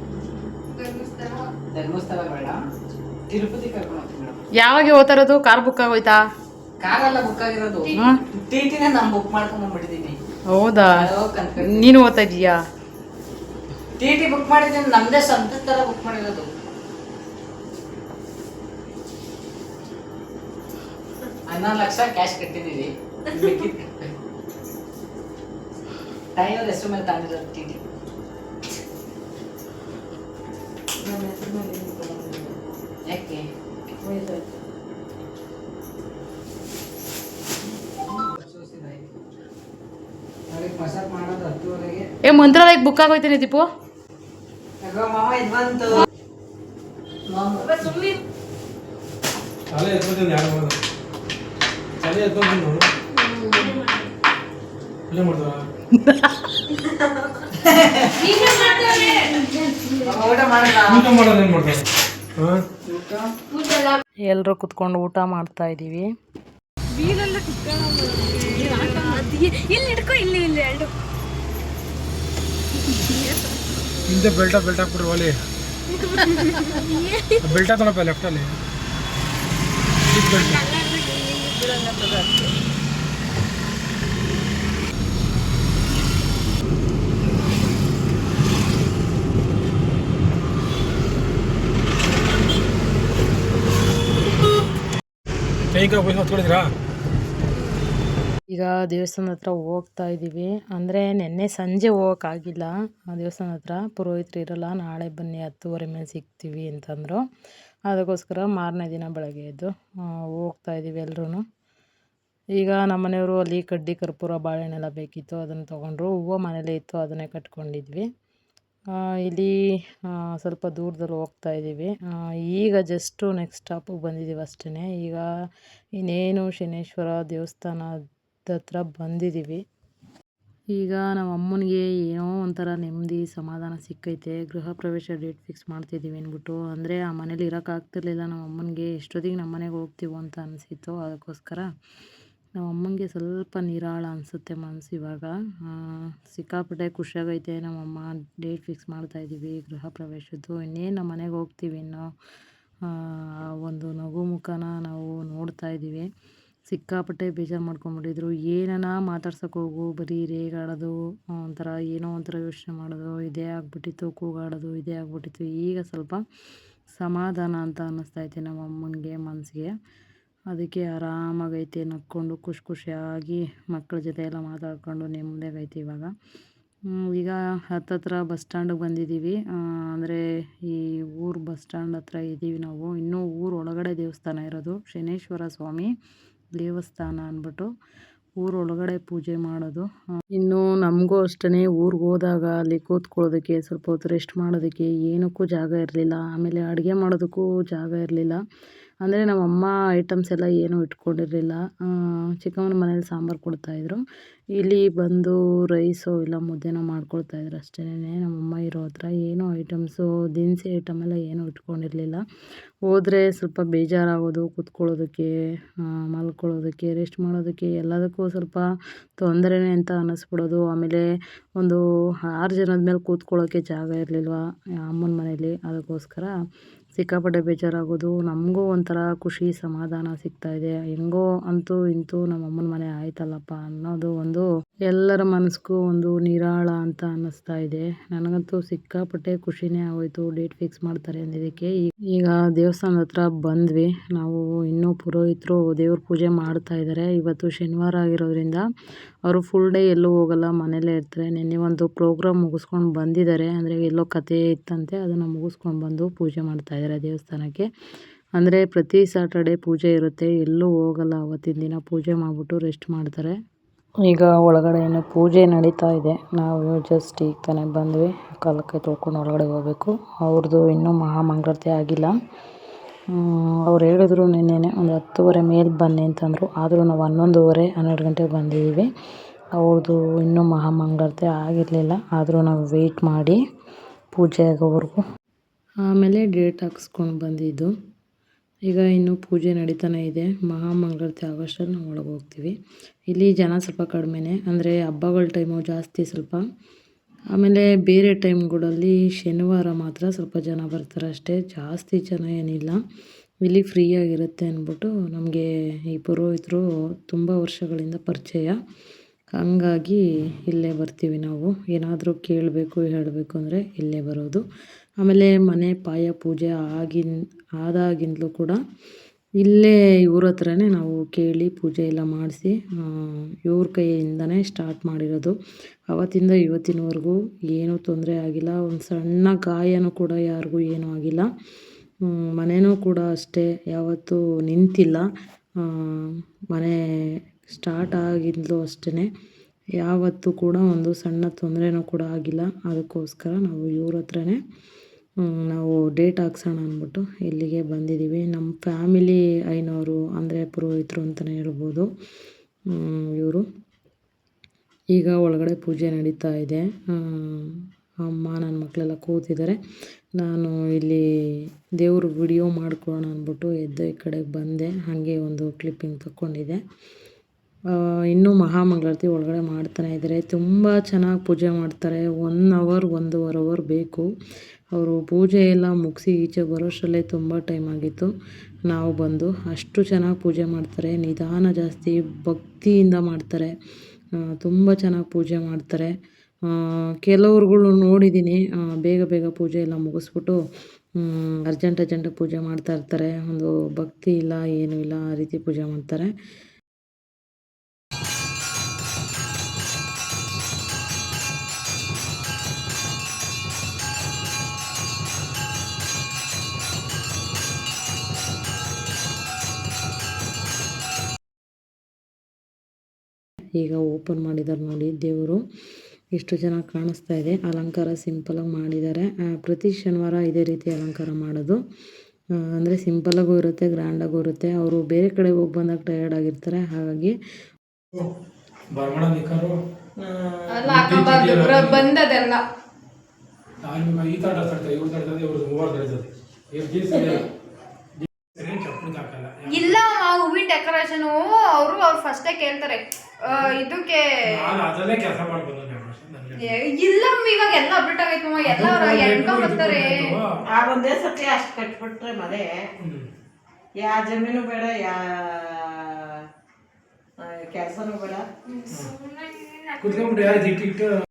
ಧರ್ಮಸ್ಥಳ ಬೇಡ. ತಿರುಪತಿ ಕರ್ಕೊಂಡು ಹೋಗ್ತೀನಿ ಯಾವಾಗ ಹೋಗ್ತಾರದು? ಕಾರ್ ಬುಕ್ ಆಗೋಯ್ತಾ? ಕಾರೆಲ್ಲ ಬುಕ್ ಆಗಿರೋದು. ಟಿಟಿನೇ ಟಿ ಟಿನ ನಾನು ಬುಕ್ ಮಾಡ್ಕೊಂಡು ಬಂದ್ಬಿಟ್ಟಿದ್ದೀನಿ. ಹೌದಾ? ನೀನು ಓದ್ತಾ ಇದೀಯಾ ಟಿ ಟಿ ಬುಕ್ ಮಾಡಿದ್ದೀನಿ ನಮ್ದೇ ಸ್ವಂತ ತರ ಬುಕ್ ಮಾಡಿರೋದು. ಹನ್ನೊಂದು ಲಕ್ಷ ಕ್ಯಾಶ್ ಕಟ್ಟಿದ್ದೀವಿ. ಟೈಮರ್ ಹೆಸರು ಮೇಲೆ ತಂದಿರೋದು ಟಿ ಟಿ ಯಾಕೆ? ಮಸಾಜ್ ಮಾಡೋದು ಹತ್ತುವರೆಗೆ. ಏ ಮಂತ್ರಾಲಯಕ್ಕೆ ಬುಕ್ ಆಗೋಯ್ತೇನೆ ದೀಪು. ತಲೆ ಎತ್ಕೊಂಡು ಯಾರು ಮಾಡೋದು ತಲೆ ಎತ್ಕೊಂಡು ನೋಡು. ಇಲ್ಲೇ (laughs) ಮಾಡ್ತಾರ ಎಲ್ರು ಊಟ ಮಾಡೋಣ ಊಟ ಮಾಡೋದು ಏನು ಇಲ್ಲಿ ಹಾಂ? ಎಲ್ಲರೂ ಕುತ್ಕೊಂಡು ಊಟ ಮಾಡ್ತಾ ಇದ್ದೀವಿ ಹಿಂದೆ ಬೆಲ್ಟ ಬೆಲ್ಟ್ ಹಾಕ್ಬಿಟ್ರು ಒಲಿ (laughs) ಬೆಲ್ಟ್ ಹಾಕೋಣಪ್ಪ ಲೆಫ್ಟಲ್ಲಿ ಸೀಟ್ ಬೆಲ್ಟ್ ಕೈ ಕೈ ಹೋಗಿ ಹೊತ್ಕೊಂಡಿದ್ದೀರಾ ಈಗ ದೇವಸ್ಥಾನ ಹತ್ರ ಹೋಗ್ತಾ ಇದ್ದೀವಿ. ಅಂದರೆ ನಿನ್ನೆ ಸಂಜೆ ಹೋಗೋಕ್ಕಾಗಿಲ್ಲ ಆ ದೇವಸ್ಥಾನದ ಹತ್ರ ಪುರೋಹಿತರು ಇರಲ್ಲ, ನಾಳೆ ಬನ್ನಿ ಹತ್ತುವರೆ ಮೇಲೆ ಸಿಗ್ತೀವಿ ಅಂತಂದರು. ಅದಕ್ಕೋಸ್ಕರ ಮಾರನೇ ದಿನ ಬೆಳಗ್ಗೆ ಎದ್ದು ಹೋಗ್ತಾ ಇದ್ದೀವಿ ಎಲ್ಲರೂ ಈಗ ನಮ್ಮ ಮನೆಯವರು ಅಲ್ಲಿ ಕಡ್ಡಿ, ಕರ್ಪೂರ, ಬಾಳೆಹಣ್ಣೆಲ್ಲ ಬೇಕಿತ್ತು, ಅದನ್ನು ತೊಗೊಂಡ್ರು. ಹೂವು ಮನೇಲೇ ಇತ್ತು, ಅದನ್ನೇ ಕಟ್ಕೊಂಡಿದ್ವಿ. ಇಲ್ಲಿ ಸ್ವಲ್ಪ ದೂರದಲ್ಲಿ ಹೋಗ್ತಾ ಇದ್ದೀವಿ. ಈಗ ಜಸ್ಟು ನೆಕ್ಸ್ಟ್ ಸ್ಟಾಪಿಗೆ ಬಂದಿದ್ದೀವಿ ಅಷ್ಟೇ ಈಗ ಇನ್ನೇನು ಶನೇಶ್ವರ ದೇವಸ್ಥಾನದ ಹತ್ರ ಬಂದಿದ್ದೀವಿ ಈಗ ನಮ್ಮ ಅಮ್ಮನಿಗೆ ಏನೋ ಒಂಥರ ನೆಮ್ಮದಿ, ಸಮಾಧಾನ ಸಿಕ್ಕೈತೆ. ಗೃಹ ಪ್ರವೇಶ ಡೇಟ್ ಫಿಕ್ಸ್ ಮಾಡ್ತಿದ್ದೀವಿ ಅಂದ್ಬಿಟ್ಟು. ಅಂದರೆ ಆ ಮನೇಲಿ ಇರೋಕ್ಕಾಗ್ತಿರ್ಲಿಲ್ಲ ನಮ್ಮ ಅಮ್ಮನಿಗೆ ಎಷ್ಟೊತ್ತಿಗೆ ನಮ್ಮ ಮನೆಗೆ ಹೋಗ್ತೀವೋ ಅಂತ ಅನಿಸಿತ್ತು ಅದಕ್ಕೋಸ್ಕರ ನಮ್ಮ ಅಮ್ಮನಿಗೆ ಸ್ವಲ್ಪ ನಿರಾಳ ಅನಿಸುತ್ತೆ ಮನಸ್ಸು ಇವಾಗ. ಸಿಕ್ಕಾಪಟ್ಟೆ ಖುಷಿಯಾಗೈತೆ. ನಮ್ಮಮ್ಮ ಡೇಟ್ ಫಿಕ್ಸ್ ಮಾಡ್ತಾಯಿದ್ದೀವಿ ಗೃಹ ಪ್ರವೇಶದ್ದು. ಇನ್ನೇನು ನಮ್ಮ ಮನೆಗೆ ಹೋಗ್ತೀವಿ ಆ, ಒಂದು ನಗು ಮುಖನ ನಾವು ನೋಡ್ತಾ ಇದ್ದೀವಿ ಸಿಕ್ಕಾಪಟ್ಟೆ ಬೇಜಾರು ಮಾಡ್ಕೊಂಬಿಟ್ಟಿದ್ರು. ಏನನ ಮಾತಾಡ್ಸೋಕೆ ಹೋಗು, ಬರೀ ರೇಗಾಡೋದು, ಒಂಥರ ಏನೋ ಒಂಥರ ಯೋಚನೆ ಮಾಡೋದು, ಇದೇ ಆಗ್ಬಿಟ್ಟಿತ್ತು, ಕೂಗಾಡೋದು, ಇದೇ ಆಗ್ಬಿಟ್ಟಿತ್ತು. ಈಗ ಸ್ವಲ್ಪ ಸಮಾಧಾನ ಅಂತ ಅನ್ನಿಸ್ತೈತೆ ನಮ್ಮ ಅಮ್ಮನಿಗೆ ಮನಸ್ಸಿಗೆ ಅದಕ್ಕೆ ಆರಾಮಾಗೈತೆ ನಕ್ಕೊಂಡು ಖುಷಿ ಖುಷಿಯಾಗಿ ಮಕ್ಕಳ ಜೊತೆ ಎಲ್ಲ ಮಾತಾಡ್ಕೊಂಡು ನೆಮ್ಮದಿಯಾಗೈತೆ ಇವಾಗ. ಈಗ ಹತ್ತತ್ರ ಬಸ್ ಸ್ಟ್ಯಾಂಡಿಗೆ ಬಂದಿದ್ದೀವಿ. ಅಂದರೆ ಈ ಊರು ಬಸ್ ಸ್ಟ್ಯಾಂಡ್ ಹತ್ರ ಇದ್ದೀವಿ ನಾವು. ಇನ್ನೂ ಊರು ಒಳಗಡೆ ದೇವಸ್ಥಾನ ಇರೋದು. ಶನೇಶ್ವರ ಸ್ವಾಮಿ. ದೇವಸ್ಥಾನ ಅಂದ್ಬಿಟ್ಟು ಊರೊಳಗಡೆ ಪೂಜೆ ಮಾಡೋದು. ಇನ್ನು ನಮಗೂ ಅಷ್ಟೇ ಊರಿಗೆ ಹೋದಾಗ ಅಲ್ಲಿ ಕೂತ್ಕೊಳ್ಳೋದಕ್ಕೆ ಸ್ವಲ್ಪ ಹೊತ್ತು ರೆಸ್ಟ್ ಮಾಡೋದಕ್ಕೆ ಏನಕ್ಕೂ ಜಾಗ ಇರಲಿಲ್ಲ. ಆಮೇಲೆ ಅಡುಗೆ ಮಾಡೋದಕ್ಕೂ ಜಾಗ ಇರಲಿಲ್ಲ. ಅಂದರೆ ನಮ್ಮ ಅಮ್ಮ ಐಟಮ್ಸ್ ಎಲ್ಲ ಏನೂ ಇಟ್ಕೊಂಡಿರಲಿಲ್ಲ. ಚಿಕ್ಕಮ್ಮನ ಮನೇಲಿ ಸಾಂಬಾರು ಕೊಡ್ತಾಯಿದ್ರು ಇಲ್ಲಿ ಬಂದು ರೈಸು ಇಲ್ಲ ಮುದ್ದೆನೋ ಮಾಡ್ಕೊಳ್ತಾಯಿದ್ರು ಅಷ್ಟೇ ನಮ್ಮಮ್ಮ ಇರೋ ಹತ್ರ ಏನೂ ಐಟಮ್ಸು ದಿನಸಿ ಐಟಮ್ ಎಲ್ಲ ಏನೂ ಇಟ್ಕೊಂಡಿರಲಿಲ್ಲ. ಹೋದರೆ ಸ್ವಲ್ಪ ಬೇಜಾರಾಗೋದು, ಕೂತ್ಕೊಳ್ಳೋದಕ್ಕೆ ಮಲ್ಕೊಳ್ಳೋದಕ್ಕೆ ರೆಸ್ಟ್ ಮಾಡೋದಕ್ಕೆ ಎಲ್ಲದಕ್ಕೂ ಸ್ವಲ್ಪ ತೊಂದರೆನೇ ಅಂತ ಅನ್ನಿಸ್ಬಿಡೋದು. ಆಮೇಲೆ ಒಂದು ಆರು ಜನದ ಮೇಲೆ ಕೂತ್ಕೊಳ್ಳೋಕ್ಕೆ ಜಾಗ ಇರಲಿಲ್ವ ಅಮ್ಮನ ಮನೇಲಿ ಅದಕ್ಕೋಸ್ಕರ. ಸಿಕ್ಕಾಪಟ್ಟೆ ಬೇಜಾರಾಗೋದು, ನಮಗೂ ಒಂಥರ ಖುಷಿ ಸಮಾಧಾನ ಸಿಗ್ತಾ ಇದೆ. ಹೆಂಗೋ ಅಂತೂ ಇಂತೂ ನಮ್ಮ ಅಮ್ಮನ ಮನೆ ಆಯ್ತಲ್ಲಪ್ಪ ಅನ್ನೋದು ಒಂದು ಎಲ್ಲರ ಮನಸ್ಗೂ ಒಂದು ನಿರಾಳ ಅಂತ ಅನ್ನಿಸ್ತಾ ಇದೆ. ನನಗಂತೂ ಸಿಕ್ಕಾಪಟ್ಟೆ ಖುಷಿನೇ ಆಗೋಯ್ತು ಡೇಟ್ ಫಿಕ್ಸ್ ಮಾಡ್ತಾರೆ ಅಂದಿದ್ದಕ್ಕೆ. ಈಗ ದೇವಸ್ಥಾನದ ಹತ್ರ ಬಂದ್ವಿ. ನಾವು ಇನ್ನೂ ಪುರೋಹಿತರು ದೇವ್ರ ಪೂಜೆ ಮಾಡ್ತಾ ಇದ್ದಾರೆ. ಇವತ್ತು ಶನಿವಾರ ಆಗಿರೋದ್ರಿಂದ ಅವರು ಫುಲ್ ಡೇ ಎಲ್ಲೂ ಹೋಗಲ್ಲ ಮನೆಯಲ್ಲೇ ಇರ್ತಾರೆ. ನಿನ್ನೆ ಒಂದು ಪ್ರೋಗ್ರಾಮ್ ಮುಗಿಸ್ಕೊಂಡು ಬಂದಿದ್ದಾರೆ. ಅಂದರೆ ಎಲ್ಲೋ ಕತೆ ಇತ್ತಂತೆ, ಅದನ್ನು ಮುಗಿಸ್ಕೊಂಡು ಬಂದು ಪೂಜೆ ಮಾಡ್ತಾ ಇದ್ದಾರೆ ದೇವಸ್ಥಾನಕ್ಕೆ. ಅಂದರೆ ಪ್ರತಿ ಸ್ಯಾಟರ್ಡೆ ಪೂಜೆ ಇರುತ್ತೆ. ಎಲ್ಲೂ ಹೋಗಲ್ಲ, ಅವತ್ತಿನ ದಿನ ಪೂಜೆ ಮಾಡಿಬಿಟ್ಟು ರೆಸ್ಟ್ ಮಾಡ್ತಾರೆ. ಈಗ ಒಳಗಡೆ ಏನೋ ಪೂಜೆ ನಡೀತಾ ಇದೆ. ನಾವು ಜಸ್ಟ್ ಈಗ ತಾನೇ ಬಂದ್ವಿ. ಕಾಲಕ್ಕೆ ತೊಳ್ಕೊಂಡು ಒಳಗಡೆ ಹೋಗಬೇಕು. ಅವ್ರದ್ದು ಇನ್ನೂ ಮಹಾಮಂಗಳತೆ ಆಗಿಲ್ಲ. ಅವ್ರು ಹೇಳಿದ್ರು, ನಿನ್ನೆನೆ ಒಂದು ಹತ್ತುವರೆ ಮೇಲೆ ಬನ್ನಿ ಅಂತಂದರು. ಆದರೂ ನಾವು ಹನ್ನೊಂದುವರೆ, ಹನ್ನೆರಡು ಗಂಟೆಗೆ ಬಂದಿದ್ದೀವಿ. ಅವ್ರದ್ದು ಇನ್ನೂ ಮಹಾಮಂಗಳತೆ ಆಗಿರಲಿಲ್ಲ. ಆದರೂ ನಾವು ವೆಯ್ಟ್ ಮಾಡಿ ಪೂಜೆ ಆಗೋವರೆಗೂ. ಆಮೇಲೆ ಡೇಟ್ ಹಾಕ್ಸ್ಕೊಂಡು ಬಂದಿದ್ದು. ಈಗ ಇನ್ನೂ ಪೂಜೆ ನಡೀತಾನೆ ಇದೆ. ಮಹಾಮಂಗಳತೆ ಆಗೋಷ್ಟರಲ್ಲಿ ನಾವು ಒಳಗೆ ಹೋಗ್ತೀವಿ. ಇಲ್ಲಿ ಜನ ಸ್ವಲ್ಪ ಕಡಿಮೆನೇ. ಅಂದರೆ ಹಬ್ಬಗಳ ಟೈಮು ಜಾಸ್ತಿ ಸ್ವಲ್ಪ ಆಮೇಲೆ ಬೇರೆ ಟೈಮ್ಗಳಲ್ಲಿ ಶನಿವಾರ ಮಾತ್ರ ಸ್ವಲ್ಪ ಜನ ಬರ್ತಾರೆ ಅಷ್ಟೇ. ಜಾಸ್ತಿ ಜನ ಏನಿಲ್ಲ. ಇಲ್ಲಿ ಫ್ರೀಯಾಗಿರುತ್ತೆ ಅಂದ್ಬಿಟ್ಟು ನಮಗೆ ಈ ಪುರೋಹಿತರು ತುಂಬ ವರ್ಷಗಳಿಂದ ಪರಿಚಯ. ಹಂಗಾಗಿ ಇಲ್ಲೇ ಬರ್ತೀವಿ ನಾವು. ಏನಾದರೂ ಕೇಳಬೇಕು, ಹೇಳಬೇಕು ಅಂದರೆ ಇಲ್ಲೇ ಬರೋದು. ಆಮೇಲೆ ಮನೆ ಪಾಯ ಪೂಜೆ ಆಗಿನ, ಆದಾಗಿಂದಲೂ ಕೂಡ ಇಲ್ಲೇ ಇವ್ರ ಹತ್ರನೇ ನಾವು ಕೇಳಿ ಪೂಜೆ ಎಲ್ಲ ಮಾಡಿಸಿ ಇವ್ರ ಕೈಯಿಂದನೇ ಸ್ಟಾರ್ಟ್ ಮಾಡಿರೋದು. ಅವತ್ತಿಂದ ಇವತ್ತಿನವರೆಗೂ ಏನೂ ತೊಂದರೆ ಆಗಿಲ್ಲ. ಒಂದು ಸಣ್ಣ ಗಾಯನೂ ಕೂಡ ಯಾರಿಗೂ ಏನೂ ಆಗಿಲ್ಲ. ಮನೆಯೂ ಕೂಡ ಅಷ್ಟೇ, ಯಾವತ್ತೂ ನಿಂತಿಲ್ಲ. ಮನೆ ಸ್ಟಾರ್ಟ್ ಆಗಿದ್ಲು ಅಷ್ಟೇ ಯಾವತ್ತೂ ಕೂಡ ಒಂದು ಸಣ್ಣ ತೊಂದರೆನೂ ಕೂಡ ಆಗಿಲ್ಲ. ಅದಕ್ಕೋಸ್ಕರ ನಾವು ಇವ್ರ ಹತ್ರನೇ ನಾವು ಡೇಟ್ ಹಾಕ್ಸೋಣ ಅಂದ್ಬಿಟ್ಟು ಇಲ್ಲಿಗೆ ಬಂದಿದ್ದೀವಿ. ನಮ್ಮ ಫ್ಯಾಮಿಲಿ ಐನವರು ಅಂದರೆ ಪುರೋಹಿತರು ಅಂತಲೇ ಹೇಳ್ಬೋದು. ಇವರು. ಈಗ ಒಳಗಡೆ ಪೂಜೆ ನಡೀತಾ ಇದೆ. ಅಮ್ಮ ನನ್ನ ಮಕ್ಕಳೆಲ್ಲ ಕೂತಿದ್ದಾರೆ. ನಾನು ಇಲ್ಲಿ ದೇವ್ರ ವಿಡಿಯೋ ಮಾಡ್ಕೊಳ್ಳೋಣ ಅಂದ್ಬಿಟ್ಟು ಎದ್ದು ಈ ಕಡೆಗೆ ಬಂದೆ. ಹಾಗೆ ಒಂದು ಕ್ಲಿಪ್ಪಿಂಗ್ ತಕ್ಕೊಂಡಿದ್ದೆ. ಇನ್ನೂ ಮಹಾಮಂಗಳಾರತಿ ಒಳಗಡೆ ಮಾಡ್ತಾನೆ ಇದ್ದಾರೆ. ತುಂಬ ಚೆನ್ನಾಗಿ ಪೂಜೆ ಮಾಡ್ತಾರೆ. ಒನ್ ಅವರ್ ಒಂದೂವರೆ ಅವರ್ ಬೇಕು. ಅವರು ಪೂಜೆ ಎಲ್ಲ ಮುಗಿಸಿ ಈಚೆ ಬರೋಷ್ಟರಲ್ಲೇ ತುಂಬ ಟೈಮ್ ಆಗಿತ್ತು. ನಾವು ಬಂದು ಅಷ್ಟು ಚೆನ್ನಾಗಿ ಪೂಜೆ ಮಾಡ್ತಾರೆ, ನಿಧಾನ ಜಾಸ್ತಿ ಭಕ್ತಿಯಿಂದ ಮಾಡ್ತಾರೆ. ತುಂಬ ಚೆನ್ನಾಗಿ ಪೂಜೆ ಮಾಡ್ತಾರೆ. ಕೆಲವ್ರುಗಳು ನೋಡಿದ್ದೀನಿ ಬೇಗ ಬೇಗ ಪೂಜೆ ಎಲ್ಲ ಮುಗಿಸ್ಬಿಟ್ಟು ಅರ್ಜೆಂಟ್ ಅರ್ಜೆಂಟಾಗಿ ಪೂಜೆ ಮಾಡ್ತಾ ಇರ್ತಾರೆ. ಒಂದು ಭಕ್ತಿ ಇಲ್ಲ, ಏನೂ ಇಲ್ಲ, ಆ ರೀತಿ ಪೂಜೆ ಮಾಡ್ತಾರೆ. ಈಗ ಓಪನ್ ಮಾಡಿದ್ದಾರೆ ನೋಡಿ ದೇವರು. ಎಷ್ಟು ಚೆನ್ನಾಗಿ ಕಾಣಿಸ್ತಾ ಇದೆ. ಅಲಂಕಾರ ಸಿಂಪಲಾಗಿ ಮಾಡಿದ್ದಾರೆ. ಪ್ರತಿ ಶನಿವಾರ ಇದೇ ರೀತಿ ಅಲಂಕಾರ ಮಾಡೋದು. ಅಂದ್ರೆ ಸಿಂಪಲಾಗೂ ಇರುತ್ತೆ ಗ್ರ್ಯಾಂಡಾಗೂ ಇರುತ್ತೆ. ಅವರು ಬೇರೆ ಕಡೆ ಹೋಗಿ ಬಂದಾಗ ಟಯರ್ಡ್ ಆಗಿರ್ತಾರೆ. ಹಾಗಾಗಿ ಬಂದದೆಲ್ಲ. ಈ ಇವ್ರು ಮೂವರು ತಡ್ತದೆ ಇಲ್ಲ. ಆ ಹೂವಿನ ಡೆಕೋರೇಷನ್ ಅವರು ಅವ್ರು ಫಸ್ಟೇ ಕೇಳ್ತಾರೆ. ಇದಕ್ಕೆ ನಾನು ಕೆಲಸ ಏ, ಇಲ್ಲ ಇವಾಗ ಎಲ್ಲ ಅಪ್ಡೇಟ್ ಆಗೈತೆ ಮಮ್ಮ. ಎಲ್ಲ ಅವ್ರ ಎಣ್ಕೊಂಡ್ ಬರ್ತಾರೆ. ಆ ಒಂದೇ ಸತಿ ಅಷ್ಟು ಕಟ್ಬಿಟ್ರೆ ಮನೆ ಯಾ ಜಮೀನು ಬೇಡ ಯಾ ಕೆಲಸನೂ ಬೇಡ. ಕುತ್ಕೊಂಡ್ಬಿಟ್ಟು ಯಾರು ಇಟ್ಟಿಟ್ಟು